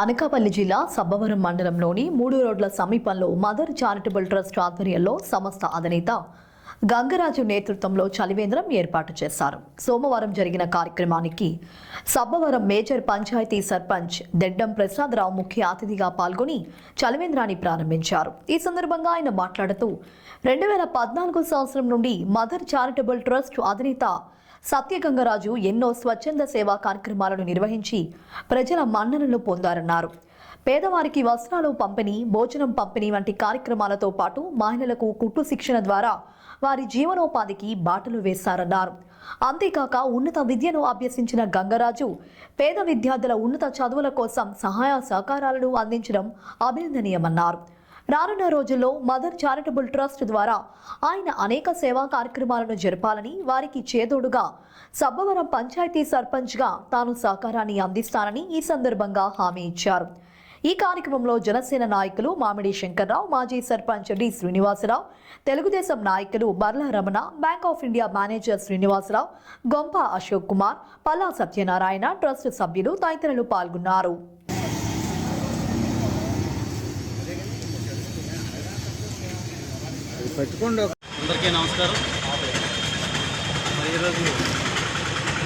అనకాపల్లి జిల్లా సబ్బవరం మండలంలోని మూడు రోడ్ల సమీపంలో మదర్ చారిటబుల్ ట్రస్ట్ ఆధ్వర్యంలో సంస్థ అధినేత గంగరాజు నేతృత్వంలో చలివేంద్రం ఏర్పాటు చేశారు. సోమవారం జరిగిన కార్యక్రమానికి సబ్బవరం మేజర్ పంచాయతీ సర్పంచ్ దెడ్డం ప్రసాదరావు ముఖ్య అతిథిగా పాల్గొని చలివేంద్రాన్ని ప్రారంభించారు. ఈ సందర్భంగా ఆయన మాట్లాడుతూ రెండు వేల పద్నాలుగు సంవత్సరం నుండి మదర్ చారిటబుల్ ట్రస్ట్ అధినేత సత్యగంగరాజు ఎన్నో స్వచ్ఛంద సేవా కార్యక్రమాలను నిర్వహించి ప్రజల మన్ననలు పొందారన్నారు. పేదవారికి వస్త్రాలు పంపిణీ భోజనం పంపిణీ వంటి కార్యక్రమాలతో పాటు మహిళలకు కుట్టు శిక్షణ ద్వారా వారి జీవనోపాధికి బాటలు వేశారన్నారు. అంతేకాక ఉన్నత విద్యను అభ్యసించిన గంగరాజు పేద విద్యార్థుల ఉన్నత చదువుల కోసం సహాయ సహకారాలను అందించడం అభినందనీయమన్నారు. రానున్న రోజుల్లో మదర్ చారిటబుల్ ట్రస్ట్ ద్వారా ఆయన అనేక సేవా కార్యక్రమాలను జరపాలని వారికి చేదోడుగా సబ్బవరం పంచాయతీ సర్పంచ్గా తాను సహకారాన్ని అందిస్తానని ఈ సందర్భంగా హామీ ఇచ్చారు. ఈ కార్యక్రమంలో జనసేన నాయకులు మామిడి శంకర్రావు మాజీ సర్పంచ్ డి. శ్రీనివాసరావు తెలుగుదేశం నాయకులు Barla Ramana bank of India manager Srinivasarao Gompa Ashok Kumar Palla Satyanarayana trust సభ్యులు తదితరులు పాల్గొన్నారు. పెట్టుకోండి అందరికీ నమస్కారం. మరి ఈరోజు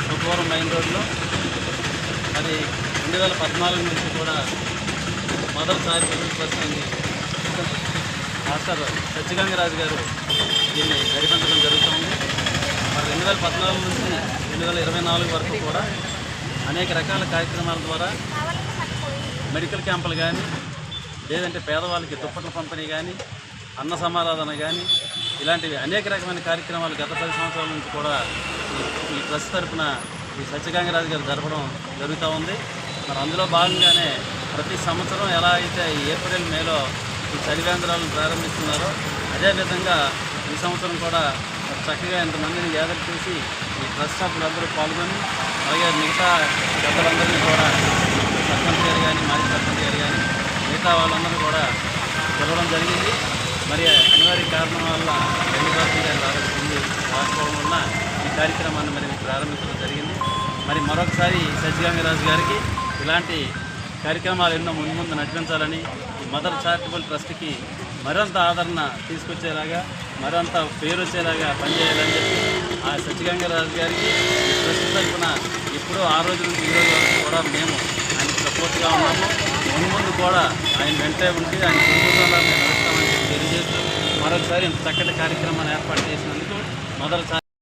శుక్రవారం మెయిన్ రోడ్లో అది రెండు వేల పద్నాలుగు నుంచి కూడా మొదటిసారి చారిటబుల్ ట్రస్ట్ అని మాస్టర్ సత్యగంగరాజు గారు దీన్ని నడిపించడం జరుగుతుంది. మరి రెండు వేల పద్నాలుగు నుంచి రెండు వేల ఇరవై నాలుగు వరకు కూడా అనేక రకాల కార్యక్రమాల ద్వారా మెడికల్ క్యాంపులు కానీ లేదంటే పేదవాళ్ళకి దుప్పట్ల పంపిణీ కానీ అన్న సమారాధన కానీ ఇలాంటివి అనేక రకమైన కార్యక్రమాలు గత పది సంవత్సరాల నుంచి కూడా ఈ- ట్రస్ట్ తరఫున ఈ సత్యగంగరాజు గారు జరపడం జరుగుతూ ఉంది. మరి అందులో భాగంగానే ప్రతి సంవత్సరం ఎలా అయితే ఈ ఏప్రిల్ మేలో ఈ చలివేంద్రాలను ప్రారంభిస్తున్నారో అదేవిధంగా ఈ సంవత్సరం కూడా చక్కగా ఇంతమందిని గ్యాదర్ చేసి ఈ ట్రస్ట్ సభ్యులందరూ పాల్గొని అలాగే మిగతా పెద్దలందరినీ కూడా సర్పంచ్ గారు కానీ మాజీ సర్పంచ్ గారు కానీ మిగతా వాళ్ళందరూ కూడా పిలవడం జరిగింది. మరి అనివార్య కారణం వల్ల రెండు సర్పంచ్ రావాల్సింది రాకపోవడం వల్ల ఈ కార్యక్రమాన్ని మరి ప్రారంభించడం జరిగింది. మరి మరొకసారి సత్యగంగరాజు గారికి ఇలాంటి కార్యక్రమాలు ఎన్నో ముందు ముందు నడిపించాలని ఈ మదర్ చారిటబుల్ ట్రస్ట్కి మరింత ఆదరణ తీసుకొచ్చేలాగా మరింత పేరు వచ్చేలాగా పనిచేయాలని చెప్పి ఆ సత్యగంగరాజు గారికి ఈ ట్రస్ట్ తరఫున ఎప్పుడో ఆ రోజు నుంచి ఈ రోజు వరకు కూడా మేము ఆయనకు సపోర్ట్గా ఉన్నాము. ముందు ముందు కూడా ఆయన వెంటే ఉండి ఆయన కుటుంబంలో మేము మరొకసారి ఇంత చక్కటి కార్యక్రమాన్ని ఏర్పాటు చేసినందుకు మొదటిసారి